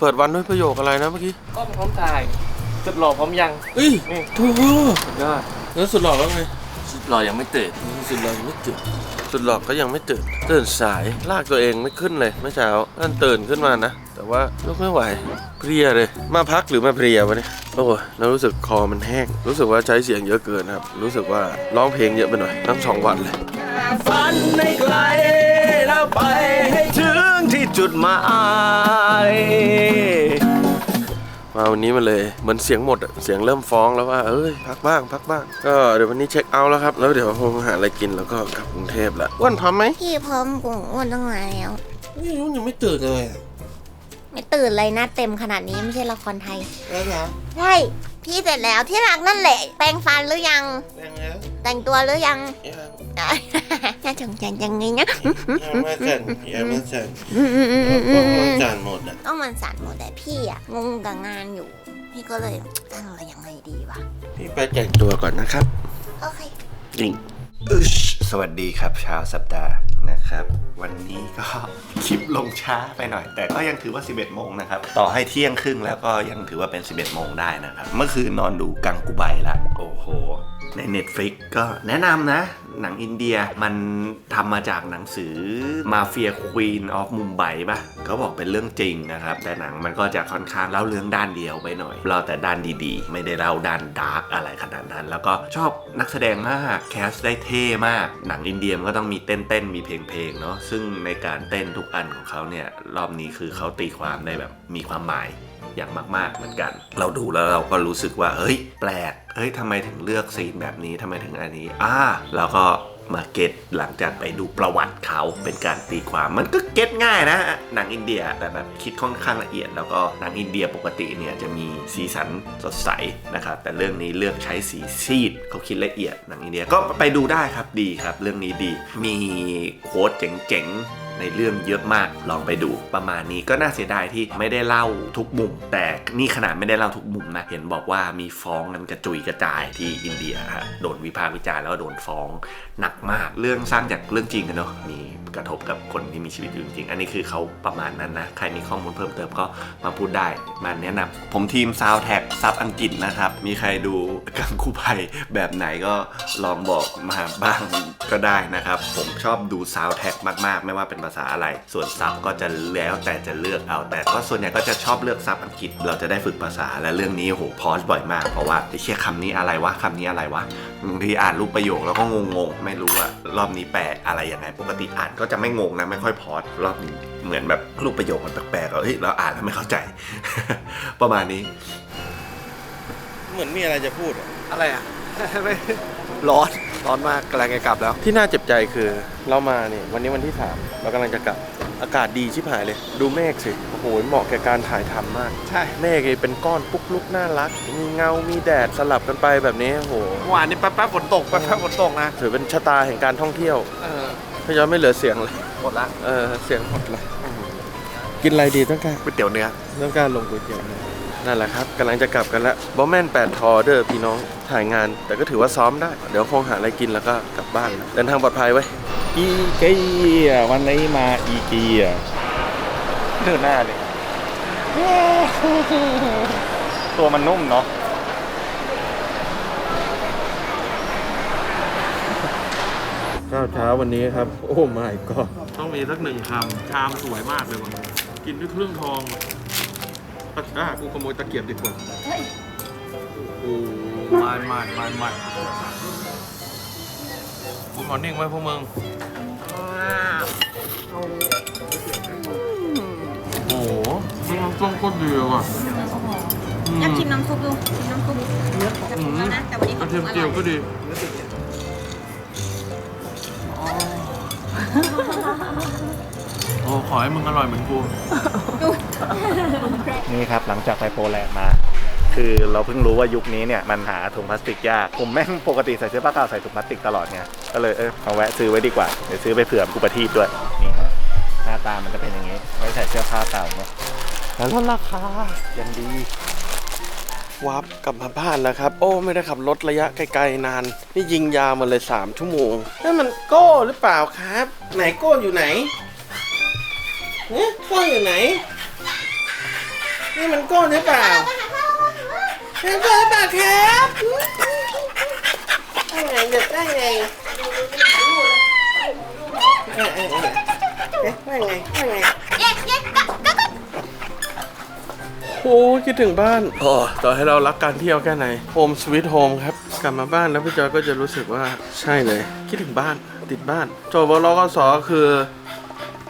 เปิดวันด้วยประโยคอะไรนะเมื่อกี้กล้องพร้อมถ่ายสุดหล่อพร้อมยังเอ้ยนี่โถ่สุดยอดแล้วสุดหล่อแล้วไงสุดหล่อยังไม่ตื่นสุดหล่อยังไม่ตื่นสุดหล่อก็ยังไม่ตื่นตื่นสายลากตัวเองไม่ขึ้นเลยเมื่อเช้านั่นตื่นขึ้นมานะ แต่ว่าลุกไม่ไหวเพลียเลย มาพักหรือมาเพลียวะเนี่ยโอ้ยแล้วรู้สึกคอมันแห้ง รู้สึกว่าใช้เสียงเยอะเกินครับ รู้สึกว่าร้องเพลงเยอะไปหน่อยทั้งสองวันเลยฝันให้ไกลแล้วไปให้ถึงที่ จุดหมายมาวันนี้มาเลยเหมือนเสียงหมดอะเสียงเริ่มฟ้องแล้วว่า เอ้ยพักบ้าง พักบ้าง ก็เดี๋ยววันนี้เช็คเอาท์แล้วครับ แล้วเดี๋ยวคงหาอะไรกินแล้วก็กลับกรุงเทพแล้วอ้วนพร้อมไหมพี่พร้อมกุ่งอ้วนตั้งนานแล้ว นี่อ้วนยังไม่ตื่นเลยอะไม่ตื่นเลยหน้าเต็มขนาดนี้ไม่ใช่ละครไทยแล้วเหรอใช่ พี่เสร็จแล้วที่รักนั่นแหละ แปรงฟันหรือยัง ยังแล้ว แต่งตัวหรือยังยังน่าสงสารจังไงนะยังไม่เสร็จยังไม่เสร็จอืมอืมอืมอืมอืต้องมจานหมดอะก็มันสั่นหมดแต่พี่อะงงกับงานอยู่ พี่ก็เลยตั้งอะไรยังไงดีวะพี่ไปแต่งตัวก่อนนะครับโอเคจริงอึชสวัสดีครับเช้าสัปดาห์นะครับ วันนี้ก็ คลิปลงช้าไปหน่อย แต่ก็ยังถือว่า 11 โมงนะครับ ต่อให้เที่ยงครึ่งแล้วก็ยังถือว่าเป็น 11 โมงได้นะครับ เมื่อคืนนอนดูกังกูไบละโอ้โห ใน Netflix ก็แนะนำนะ หนังอินเดียมันทำมาจากหนังสือ Mafia Queen of Mumbai ป่ะเขาบอกเป็นเรื่องจริงนะครับ แต่หนังมันก็จะค่อนข้างเล่าเรื่องด้านเดียวไปหน่อยเราแต่ด้านดีๆ ไม่ได้เล่าด้านดาร์กอะไรขนาดนั้น แล้วก็ชอบนักแสดงมากแคสได้เท่มาก หนังอินเดียมันก็ต้องมีเต้นๆมีเพลงๆเนาะซึ่งในการเต้นทุกอันของเขาเนี่ยรอบนี้คือเขาตีความได้แบบมีความหมาย อย่างมาก ๆ เหมือนกัน เราดูแล้วเราก็รู้สึกว่า เฮ้ย แปลก เฮ้ยทำไมถึงเลือกซีนแบบนี้ทำไมถึงอันนี้ อ่า แล้วก็มาเก็ตหลังจากไปดูประวัติเขาเป็นการตีความมันก็เก็ตง่ายนะหนังอินเดียแต่แบบคิดค่อนข้างละเอียด แล้วก็หนังอินเดียปกติเนี่ยจะมีสีสันสดใสนะครับแต่เรื่องนี้เลือกใช้สีซีดเขาคิดละเอียดหนังอินเดียก็ไปดูได้ครับดีครับ เรื่องนี้ดี มีโค้ดเจ๋งๆ ในเรื่องเยอะมากลองไปดูประมาณนี้ก็น่าเสียดายที่ไม่ได้เล่าทุกมุม แต่นี่ขนาดไม่ได้เล่าทุกมุมนะ เห็นบอกว่ามีฟ้องกันกระจุยกระจายที่อินเดียฮะโดนวิพากษ์วิจารณ์แล้วก็โดนฟ้องหนักมากเรื่องสร้างจากเรื่องจริงกันเนาะมี กระทบกับคนที่มีชีวิตอยู่จริงๆ อันนี้คือเขาประมาณนั้นนะ ใครมีข้อมูลเพิ่มเติมก็มาพูดได้มาแนะนำผมทีมซาวแท็กซับอังกฤษนะครับ มีใครดูกังคูไพแบบไหนก็ลองบอกมาบ้างก็ได้นะครับ ผมชอบดูซาวแท็กมากๆ ไม่ว่าเป็นภาษาอะไร ส่วนซับก็จะแล้วแต่จะเลือกเอา แต่ก็ส่วนใหญ่ก็จะชอบเลือกซับอังกฤษ เราจะได้ฝึกภาษาและเรื่องนี้โอ้โหพอสบ่อยมาก เพราะว่าไอ้เชี่ยคำนี้อะไรวะคำนี้อะไรวะบางทีอ่านรูปประโยคแล้วก็งงๆ ไม่รู้ว่ารอบนี้แปลอะไรยังไงปกติอ่านก็จะไม่งงนะไม่ค่อยพอสรอบนี้เหมือนแบบรูปประโยคมันแปลกๆอะเฮ้ยเราอ่านแล้วไม่เข้าใจ ประมาณนี้ เหมือนมีอะไรจะพูดอะอะไรอะไม่ร้อนร้อนมากกำลังจะกลับแล้ว ที่น่าเจ็บใจคือเรามาเนี่ยวันนี้วันที่สามเรากำลังจะกลับอากาศดีชิบหายเลย ดูเมฆสิโอ้โหเหมาะแก่การถ่ายทำมาก ใช่เมฆนี่เป็นก้อนปุ๊กลุกน่ารัก มีเงา มีแดดสลับกันไปแบบนี้โอ้โหเมื่อวานนี้แป๊บๆฝนตกแป๊บๆฝนตกนะ ถือเป็นชะตาแห่งการท่องเที่ยว เออ พี่ยอดไม่เหลือเสียงเลยหมดละเออเสียงหมดเลยกินอะไรดีต้องการก๋วยเตี๋ยวเนื้อต้องการลงก๋วยเตี๋ยวเลยนั่นแหละครับกำลังจะกลับกันแล้วบอแมน8ทอเดอร์พี่น้องถ่ายงาน แต่ก็ถือว่าซ้อมได้ เดี๋ยวคงหาอะไรกินแล้วก็กลับบ้านเดินทางปลอดภัยไว้ยอีเกียวันนี้มาอีเกียเนื้อหน้าเลยตัวมันนุ่มเนาะ ข้าวเช้าวันนี้ครับ โอ้ไม่ก็ต้องมีสักหนึ่งคำชามสวยมากเลยว่ะกินด้วยเครื่องทองตะกร้ากูขโมยตะเกียบดีกว่าโอ้มาดมาดมาดมาดกูมอร์นิ่งไว้พวกมึงโอ้โหน้ำส้มโคตรดีเลยว่ะอยากชิมน้ำซุปดูชิมน้ำซุปจะปรุงแล้วนะแต่วันนี้กเขาระปรุเทียมงอเจียวร่ก็อยดี ขอให้มึงอร่อยเหมือนกู นี่ครับหลังจากไปโปแลนด์มา คือเราเพิ่งรู้ว่ายุคนี้เนี่ยมันหาถุงพลาสติกยาก ผมแม่งปกติใส่เสื้อผ้าเก่าใส่ถุงพลาสติกตลอดไงก็เลยเออเอาแวะซื้อไว้ดีกว่าเดี๋ยวซื้อไปเผื่อกุปทีปด้วยนี่ครับหน้าตามันจะเป็นอย่างนี้ไว้ใส่เสื้อผ้าเก่าเนาะแล้วลดราคายังดีวับกลับมาบ้านแล้วครับ โอ้ไม่ได้ขับรถระยะไกลๆนาน นี่ยิงยาวมาเลย 3 ชั่วโมงนั่นมันโก้หรือเปล่าครับ ไหนโก้อยู่ไหน เนี่ยก้อนอยู่ไหน นี่มันก้อนหรือเปล่ามันก้อนหรือเปล่าครับได้ไงเด็กได้ไงเออเออเออเอ๊ะได้ไงได้ไงเย้เย้ก็ก็ก็โอ้คิดถึงบ้านโอ้ต่อให้เรารักการเที่ยวแค่ไหนโฮมสวิตโฮมครับ กลับมาบ้านแล้วพี่จอยก็จะรู้สึกว่าใช่เลย คิดถึงบ้านติดบ้าน โจทย์บลกสอคือ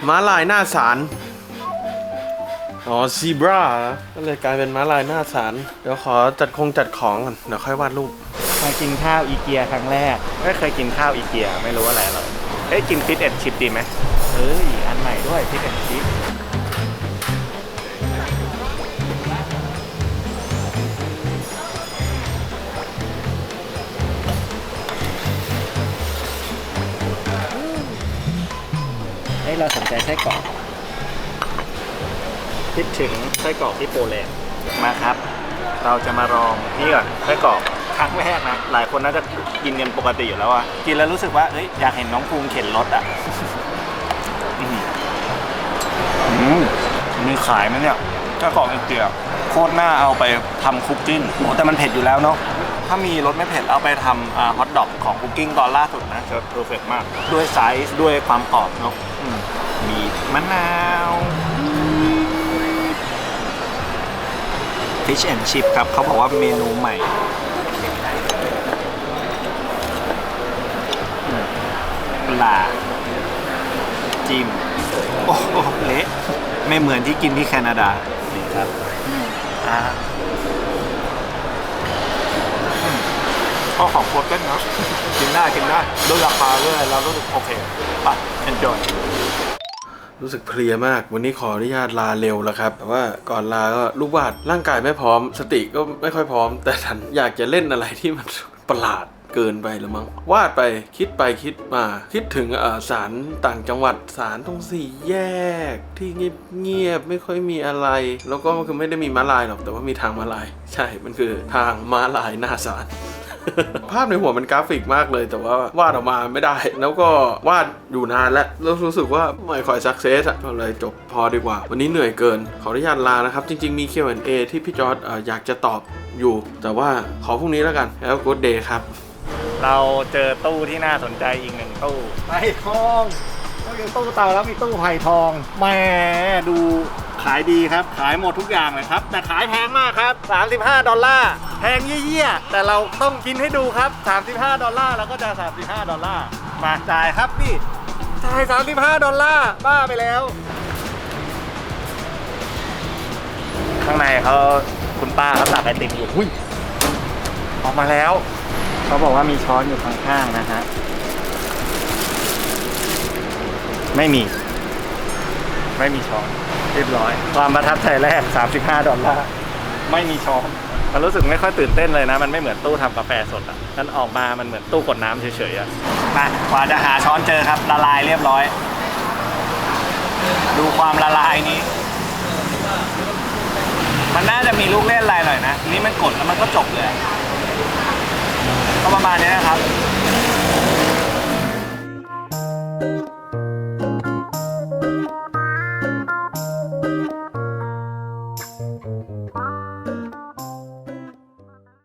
ม้าลายหน้าสาร อ๋อซีบราก็เลยกลายเป็นม้าลายหน้าสาร เดี๋ยวขอจัดคงจัดของก่อนเดี๋ยวค่อยวาดรูป มากินข้าวอีเกียครั้งแรก ไม่เคยกินข้าวอีเกียไม่รู้อะไรหรอกเอ้ยกินฟิตเอ็ดชิปดีไหมเอ้ยอันใหม่ด้วยฟิตเอ็ดชิป เฮ้เราสนใจไส้กรอกคิดถึงไส้กรอกที่โปแลนด์มาครับ เราจะมาลองนี่ก่อนไส้กรอกครั้งแรกนะ หลายคนน่าจะกินกันปกติอยู่แล้วอะกินแล้วรู้สึกว่าเอ้ยอยากเห็นน้องภูมิเข็นรถอะอื้อหืออืมมีขายไหมเนี่ยไส้กรอกเกียโคตรน่าเอาไปทำคุกกิ้งโหแต่มันเผ็ดอยู่แล้วเนาะ ถ้ามีรสไม่เผ็ดเอาไปทำอ่าฮอทดอกของคุกกิ้งตอนล่าสุดนะจะเพอร์เฟกมาก ด้วยไซส์ด้วยความกรอบเนาะอืมมีมะนาว Fish and Chip ครับ เขาบอกว่าเมนูใหม่อืมปลาจิ้ม โอ้โหเละไม่เหมือนที่กินที่แคนาดา นี่ครับอ่าอืม ก็ของโคตรเต้นเนาะกินได้กินได้ด้วยราคาด้วยเรารู้สึกโอเคไป enjoy รู้สึกเพลียมาก วันนี้ขออนุญาตลาเร็วแล้วครับ แต่ว่าก่อนลาก็ลูกวาดร่างกายไม่พร้อม สติก็ไม่ค่อยพร้อม แต่ฉันอยากจะเล่นอะไรที่มันประหลาดเกินไปหรือมั้งวาดไปคิดไปคิดมา คิดถึงสารต่างจังหวัดสารตรงสี่แยก ที่เงียบเงียบๆไม่ค่อยมีอะไร แล้วก็คือไม่ได้มีม้าลายหรอกแต่ว่ามีทางม้าลาย ใช่มันคือทางม้าลายหน้าสาร ภาพในหัวมันกราฟิกมากเลย แต่ว่าวาดออกมาไม่ได้ แล้วก็วาดอยู่นานแล้วแล้วรู้สึกว่าไม่ค่อยสักเซสอะก็เลยจบพอดีกว่า วันนี้เหนื่อยเกิน ขออนุญาตลานะครับ จริง ๆมี Q&A ที่พี่จอร์ดเอ่ออยากจะตอบอยู่ แต่ว่าขอพรุ่งนี้แล้วกันแล้วกูดเดย์ครับ เราเจอตู้ที่น่าสนใจอีกหนึ่งตู้ไผ่ทองนอกจากตู้เตาแล้วมีตู้ไผ่ทองแหมดู ขายดีครับ ขายหมดทุกอย่างเลยครับ แต่ขายแพงมากครับ 35 ดอลลาร์ แพงเยี่ยๆ แต่เราต้องกินให้ดูครับ 35 ดอลลาร์เราก็จะ 35 ดอลลาร์ มาจ่ายครับพี่ จ่าย 35 ดอลลาร์ บ้าไปแล้ว ข้างในเขาคุณป้าเขาตักไอติมอยู่อุ้ยออกมาแล้ว เขาบอกว่ามีช้อนอยู่ข้างๆนะฮะ ไม่มี ไม่มีช้อน เรียบร้อย ความประทับใจแรก 35 ดอลลาร์ ไม่มีช้อนมันรู้สึกไม่ค่อยตื่นเต้นเลยนะ มันไม่เหมือนตู้ทำกาแฟสดอะมันออกมา มันเหมือนตู้กดน้ำเฉยๆอะมากว่าจะหาช้อนเจอครับละลายเรียบร้อย ดูความละลายนี้ มันน่าจะมีลูกเล่นอะไรหน่อยนะ นี่มันกดแล้วมันก็จบเลย ก็ประมาณนี้นะครับ